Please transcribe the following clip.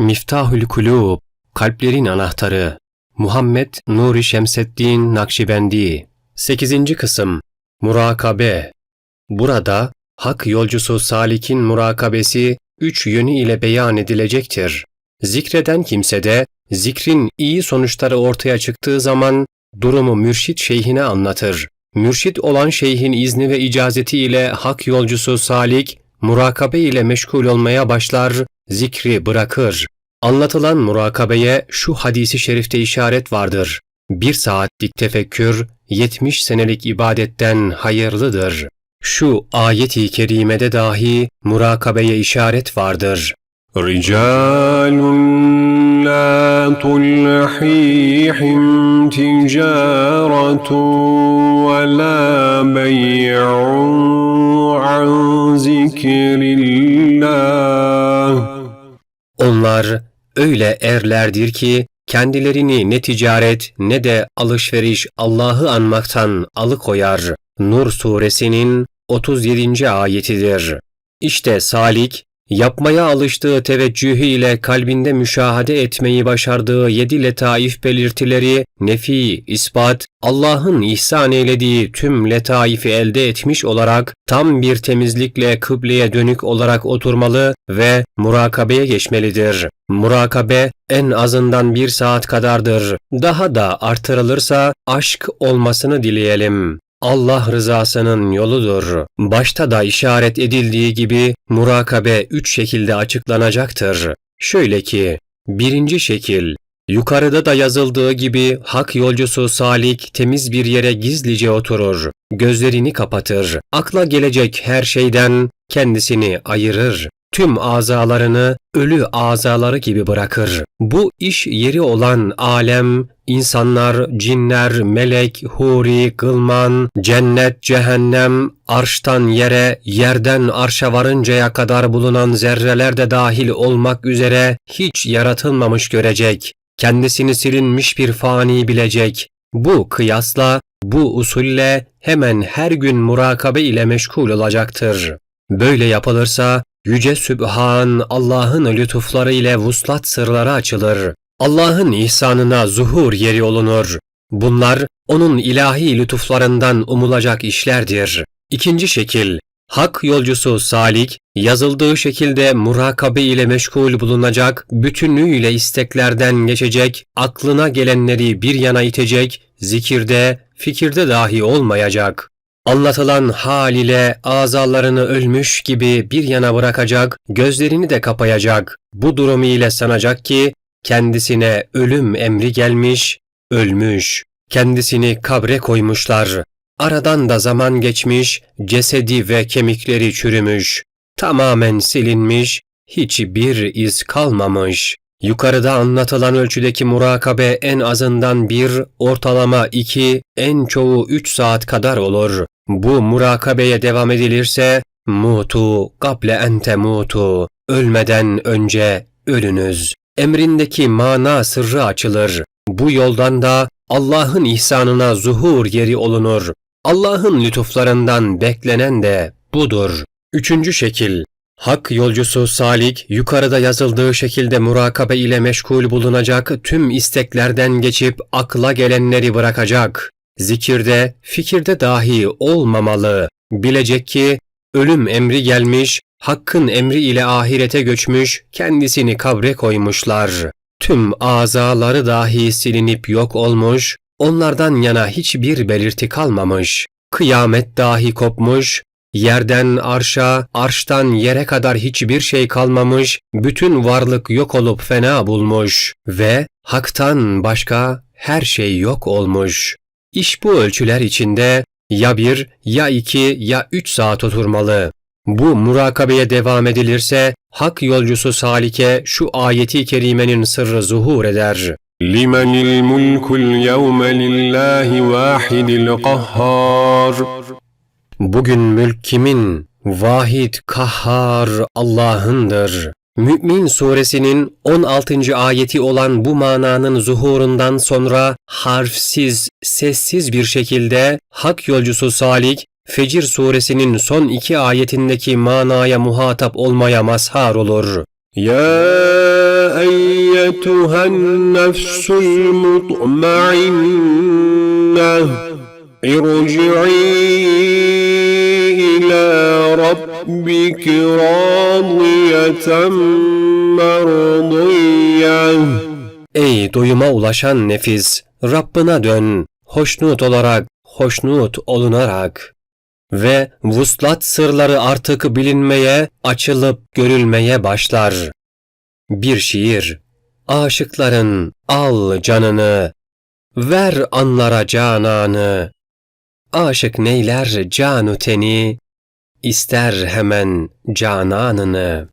Miftahül Kulub, Kalplerin Anahtarı, Muhammed Nuri Şemseddin Nakşibendi 8. Kısım Murakabe Burada hak yolcusu salikin murakabesi üç yönü ile beyan edilecektir. Zikreden kimse de zikrin iyi sonuçları ortaya çıktığı zaman durumu mürşit şeyhine anlatır. Mürşit olan şeyhin izni ve icazeti ile hak yolcusu salik murakabe ile meşgul olmaya başlar, zikri bırakır. Anlatılan murakabeye şu hadisi şerifte işaret vardır. Bir saatlik tefekkür, 70 senelik ibadetten hayırlıdır. Şu ayet-i kerimede dahi murakabeye işaret vardır. رجال لا تلحيهم تجارة ولا بيع عن ذكر الله onlar öyle erlerdir ki kendilerini ne ticaret ne de alışveriş Allah'ı anmaktan alıkoyar. Nur suresinin 37. ayetidir. İşte salik, yapmaya alıştığı teveccühü ile kalbinde müşahede etmeyi başardığı yedi letaif belirtileri, nefi, ispat, Allah'ın ihsan eylediği tüm letaifi elde etmiş olarak tam bir temizlikle kıbleye dönük olarak oturmalı ve murakabeye geçmelidir. Murakabe en azından bir saat kadardır. Daha da artırılırsa aşk olmasını dileyelim. Allah rızasının yoludur. Başta da işaret edildiği gibi murakabe üç şekilde açıklanacaktır. Şöyle ki, birinci şekil, yukarıda da yazıldığı gibi hak yolcusu salik temiz bir yere gizlice oturur, gözlerini kapatır, akla gelecek her şeyden kendisini ayırır, tüm azalarını ölü azaları gibi bırakır. Bu iş yeri olan alem, insanlar, cinler, melek, huri, gılman, cennet, cehennem, arştan yere, yerden arşa varıncaya kadar bulunan zerreler de dahil olmak üzere hiç yaratılmamış görecek. Kendisini silinmiş bir fani bilecek. Bu kıyasla, bu usulle hemen her gün murakabe ile meşgul olacaktır. Böyle yapılırsa Yüce Sübhan Allah'ın lütufları ile vuslat sırları açılır. Allah'ın ihsanına zuhur yeri olunur. Bunlar onun ilahi lütuflarından umulacak işlerdir. İkinci şekil, hak yolcusu salik, yazıldığı şekilde murakabe ile meşgul bulunacak, bütünlüğüyle isteklerden geçecek, aklına gelenleri bir yana itecek, zikirde, fikirde dahi olmayacak. Anlatılan hal ile azalarını ölmüş gibi bir yana bırakacak, gözlerini de kapayacak. Bu durumu ile sanacak ki kendisine ölüm emri gelmiş, ölmüş. Kendisini kabre koymuşlar. Aradan da zaman geçmiş, cesedi ve kemikleri çürümüş. Tamamen silinmiş, hiçbir iz kalmamış. Yukarıda anlatılan ölçüdeki murakabe en azından bir, ortalama iki, en çoğu üç saat kadar olur. Bu murakabeye devam edilirse, mutu kable ente mutu, ölmeden önce ölünüz. Emrindeki mana sırrı açılır. Bu yoldan da Allah'ın ihsanına zuhur yeri olunur. Allah'ın lütuflarından beklenen de budur. Üçüncü şekil, Hak yolcusu salik yukarıda yazıldığı şekilde murakabe ile meşgul bulunacak, tüm isteklerden geçip akla gelenleri bırakacak. Zikirde, fikirde dahi olmamalı. Bilecek ki ölüm emri gelmiş, hakkın emri ile ahirete göçmüş, kendisini kabre koymuşlar. Tüm azaları dahi silinip yok olmuş, onlardan yana hiçbir belirti kalmamış. Kıyamet dahi kopmuş, Yerden arşa, arştan yere kadar hiçbir şey kalmamış, bütün varlık yok olup fena bulmuş ve haktan başka her şey yok olmuş. İş bu ölçüler içinde ya bir, ya iki, ya üç saat oturmalı. Bu murakabeye devam edilirse hak yolcusu salike şu ayeti kerimenin sırrı zuhur eder. لمن الملك اليوم لله واحد القهار Bugün mülk kimin? Vahid, kahhar Allah'ındır. Mü'min suresinin 16. ayeti olan bu mananın zuhurundan sonra harfsiz, sessiz bir şekilde hak yolcusu Salik, Fecir suresinin son iki ayetindeki manaya muhatap olmaya mazhar olur. Ya eyyetuhen nefsul mutmainneh irci'i إلى ربك راضية مرضية Ey doyuma ulaşan nefis, Rabbına dön, hoşnut olarak, hoşnut olunarak. Ve vuslat sırları artık bilinmeye, açılıp görülmeye başlar. Bir şiir, aşıkların al canını, ver anlara cananı. Aşık neyler canu teni, ister hemen cananını.